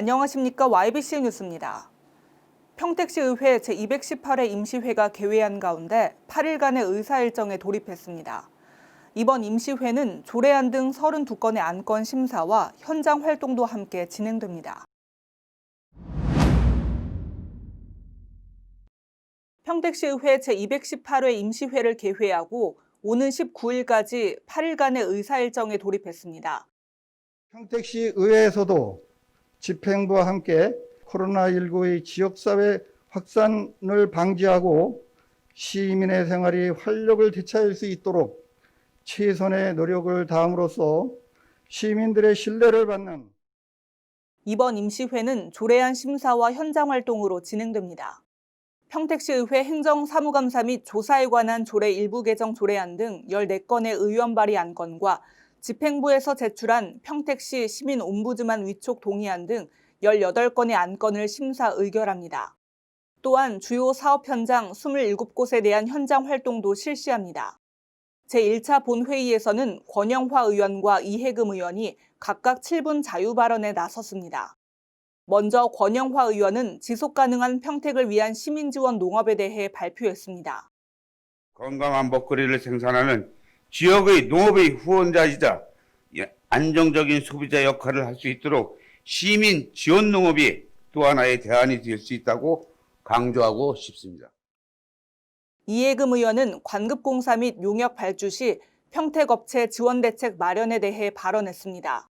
안녕하십니까 YBC 뉴스입니다. 평택시 의회 제218회 임시회가 개회한 가운데 8일간의 의사 일정에 돌입했습니다. 이번 임시회는 조례안 등 32건의 안건 심사와 현장 활동도 함께 진행됩니다. 평택시 의회 제218회 임시회를 개회하고 오는 19일까지 8일간의 의사 일정에 돌입했습니다. 평택시 의회에서도 집행부와 함께 코로나19의 지역사회 확산을 방지하고 시민의 생활이 활력을 되찾을 수 있도록 최선의 노력을 다함으로써 시민들의 신뢰를 받는 이번 임시회는 조례안 심사와 현장 활동으로 진행됩니다. 평택시 의회 행정사무감사 및 조사에 관한 조례 일부 개정 조례안 등 14건의 의원 발의 안건과 집행부에서 제출한 평택시 시민 옴부즈만 위촉 동의안 등 18건의 안건을 심사 의결합니다. 또한 주요 사업 현장 27곳에 대한 현장 활동도 실시합니다. 제1차 본회의에서는 권영화 의원과 이해금 의원이 각각 7분 자유 발언에 나섰습니다. 먼저 권영화 의원은 지속 가능한 평택을 위한 시민 지원 농업에 대해 발표했습니다. 건강한 먹거리를 생산하는 지역의 농업의 후원자이자 안정적인 소비자 역할을 할 수 있도록 시민 지원 농업이 또 하나의 대안이 될 수 있다고 강조하고 싶습니다. 이해금 의원은 관급공사 및 용역 발주 시 평택업체 지원 대책 마련에 대해 발언했습니다.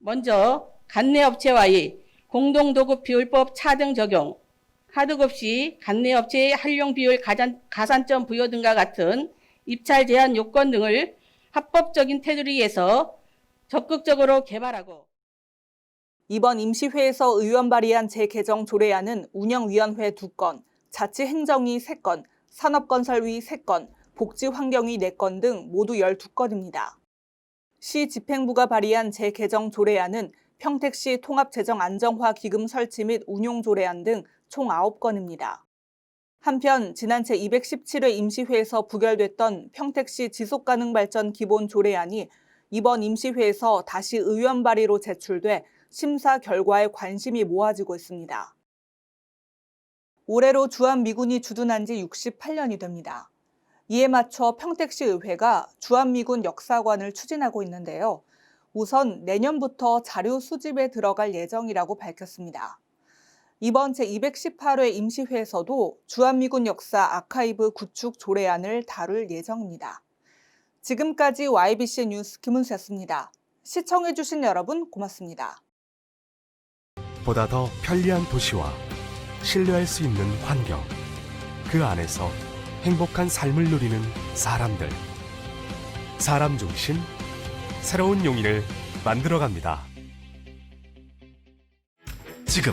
먼저 간내업체와의 공동도급 비율법 차등 적용, 하드급 시 간내업체의 활용 비율 가산, 가산점 부여 등과 같은 입찰 제한 요건 등을 합법적인 테두리에서 적극적으로 개발하고 이번 임시회에서 의원 발의한 재개정 조례안은 운영위원회 2건, 자치행정위 3건, 산업건설위 3건, 복지환경위 4건 등 모두 12건입니다. 시 집행부가 발의한 재개정 조례안은 평택시 통합재정안정화 기금 설치 및 운용 조례안 등 총 9건입니다. 한편 지난 제217회 임시회에서 부결됐던 평택시 지속가능발전 기본 조례안이 이번 임시회에서 다시 의원 발의로 제출돼 심사 결과에 관심이 모아지고 있습니다. 올해로 주한미군이 주둔한 지 68년이 됩니다. 이에 맞춰 평택시 의회가 주한미군 역사관을 추진하고 있는데요. 우선 내년부터 자료 수집에 들어갈 예정이라고 밝혔습니다. 이번 제218회 임시회에서도 주한미군 역사 아카이브 구축 조례안을 다룰 예정입니다. 지금까지 YBC 뉴스 김은수였습니다. 시청해주신 여러분 고맙습니다. 보다 더 편리한 도시와 신뢰할 수 있는 환경, 그 안에서 행복한 삶을 누리는 사람들. 사람 중심, 새로운 용인을 만들어갑니다. 지금